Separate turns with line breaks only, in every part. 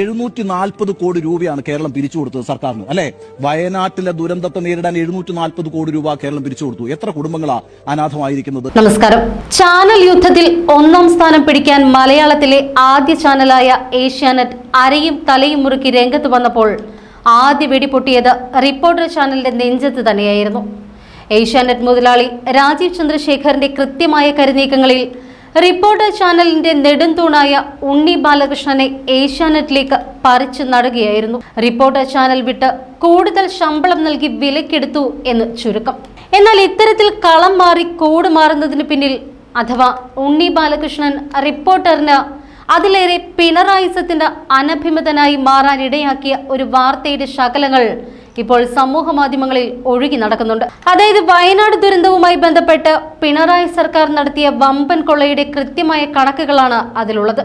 എഴുന്നൂറ്റി നാൽപ്പത് കോടി രൂപയാണ് കേരളം പിരിച്ചു കൊടുത്തത് സർക്കാരിന്. അല്ലെ? വയനാട്ടിലെ ദുരന്തത്തെ നേരിടാൻ എഴുന്നൂറ്റി നാൽപ്പത് കോടി രൂപ കേരളം പിരിച്ചു കൊടുത്തു. എത്ര കുടുംബങ്ങളാണ് അനാഥമായിരിക്കുന്നത്?
നമസ്കാരം. ചാനൽ യുദ്ധത്തിൽ ഒന്നാം സ്ഥാനം പിടിക്കാൻ മലയാളത്തിലെ ആദ്യ ചാനലായ ഏഷ്യാനെറ്റ് അരയും തലയും മുറുക്കി രംഗത്ത് വന്നപ്പോൾ ആദ്യ വെടിപൊട്ടിയത് റിപ്പോർട്ടർ ചാനലിന്റെ നെഞ്ചത്ത് തന്നെയായിരുന്നു. ഏഷ്യാനെറ്റ് മുതലാളി രാജീവ് ചന്ദ്രശേഖറിന്റെ കൃത്യമായ കരുനീക്കങ്ങളിൽ റിപ്പോർട്ടർ ചാനലിന്റെ നെടുന്തൂണായ ഉണ്ണി ബാലകൃഷ്ണനെ ഏഷ്യാനെറ്റിലേക്ക് പറിച്ചു നടുകയായിരുന്നു. റിപ്പോർട്ടർ ചാനൽ വിട്ട് കൂടുതൽ ശമ്പളം നൽകി വിലക്കെടുത്തു എന്ന് ചുരുക്കം. എന്നാൽ ഇത്തരത്തിൽ കളം മാറി കോട് മാറുന്നതിന് പിന്നിൽ അഥവാ ഉണ്ണി ബാലകൃഷ്ണൻ റിപ്പോർട്ടറിന് അതിലേറെ പിണറായിസത്തിന്റെ അനഭിമതനായി മാറാൻ ഇടയാക്കിയ ഒരു വാർത്തയുടെ ശകലങ്ങൾ ഇപ്പോൾ സമൂഹ മാധ്യമങ്ങളിൽ ഒഴുകി നടക്കുന്നുണ്ട്. അതായത് വയനാട് ദുരന്തവുമായി ബന്ധപ്പെട്ട് പിണറായി സർക്കാർ നടത്തിയ വമ്പൻ കൊള്ളയുടെ കൃത്യമായ കണക്കുകളാണ് അതിലുള്ളത്.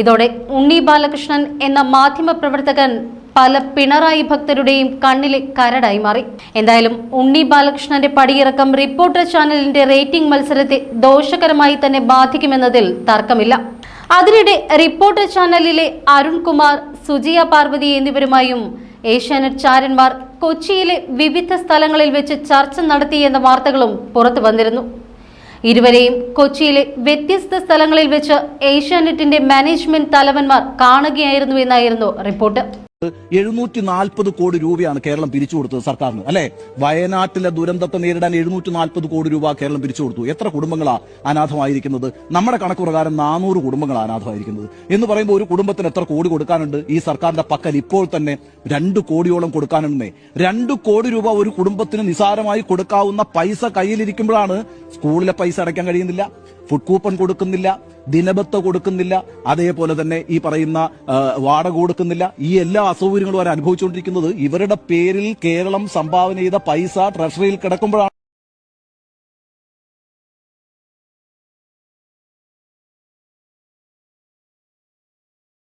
ഇതോടെ ഉണ്ണി ബാലകൃഷ്ണൻ എന്ന മാധ്യമ പ്രവർത്തകൻ പല പിണറായി ഭക്തരുടെയും കണ്ണിലെ കരടായി മാറി. എന്തായാലും ഉണ്ണി ബാലകൃഷ്ണന്റെ പടിയിറക്കം റിപ്പോർട്ടർ ചാനലിന്റെ റേറ്റിംഗ് മത്സരത്തെ ദോഷകരമായി തന്നെ ബാധിക്കുമെന്നതിൽ തർക്കമില്ല. അതിനിടെ റിപ്പോർട്ടർ ചാനലിലെ അരുൺകുമാർ സുജിയ പാർവതി എന്നിവരുമായും ഏഷ്യാനെറ്റ് ചാരന്മാർ കൊച്ചിയിലെ വിവിധ സ്ഥലങ്ങളിൽ വെച്ച് ചർച്ച നടത്തിയെന്ന വാർത്തകളും പുറത്തു വന്നിരുന്നു. ഇരുവരെയും കൊച്ചിയിലെ വ്യത്യസ്ത സ്ഥലങ്ങളിൽ വെച്ച് ഏഷ്യാനെറ്റിന്റെ മാനേജ്മെന്റ് തലവന്മാർ കാണുകയായിരുന്നു എന്നായിരുന്നു റിപ്പോർട്ട്.
എഴുന്നൂറ്റി നാൽപ്പത് കോടി രൂപയാണ് കേരളം പിരിച്ചു കൊടുത്തത് സർക്കാരിന്. അല്ലെ? വയനാട്ടിലെ ദുരന്തത്തെ നേരിടാൻ എഴുന്നൂറ്റി നാൽപ്പത് കോടി രൂപ കേരളം പിരിച്ചു കൊടുത്തു. എത്ര കുടുംബങ്ങളാണ് അനാഥമായിരിക്കുന്നത്? നമ്മുടെ കണക്ക് പ്രകാരം നാനൂറ് കുടുംബങ്ങളാണ് അനാഥമായിരിക്കുന്നത്. എന്ന് പറയുമ്പോൾ ഒരു കുടുംബത്തിന് എത്ര കോടി കൊടുക്കാനുണ്ട്? ഈ സർക്കാരിന്റെ പക്കൽ ഇപ്പോൾ തന്നെ രണ്ട് കോടിയോളം കൊടുക്കാനുണ്ടേ രണ്ട് കോടി രൂപ ഒരു കുടുംബത്തിന് നിസാരമായി കൊടുക്കാവുന്ന പൈസ കയ്യിലിരിക്കുമ്പോഴാണ് സ്കൂളിലെ പൈസ അടയ്ക്കാൻ കഴിയുന്നില്ല. ഫുഡ് കൂപ്പൺ കൊടുക്കുന്നില്ല ദിനബത്ത കൊടുക്കുന്നില്ല അതേപോലെ തന്നെ ഈ പറയുന്ന വാടക കൊടുക്കുന്നില്ല. ഈ എല്ലാ അസൗകര്യങ്ങളും അവർ അനുഭവിച്ചുകൊണ്ടിരിക്കുന്നത് ഇവരുടെ പേരിൽ കേരളം സംഭാവന ചെയ്ത പൈസ ട്രഷറിയിൽ കിടക്കുമ്പോഴാണ്.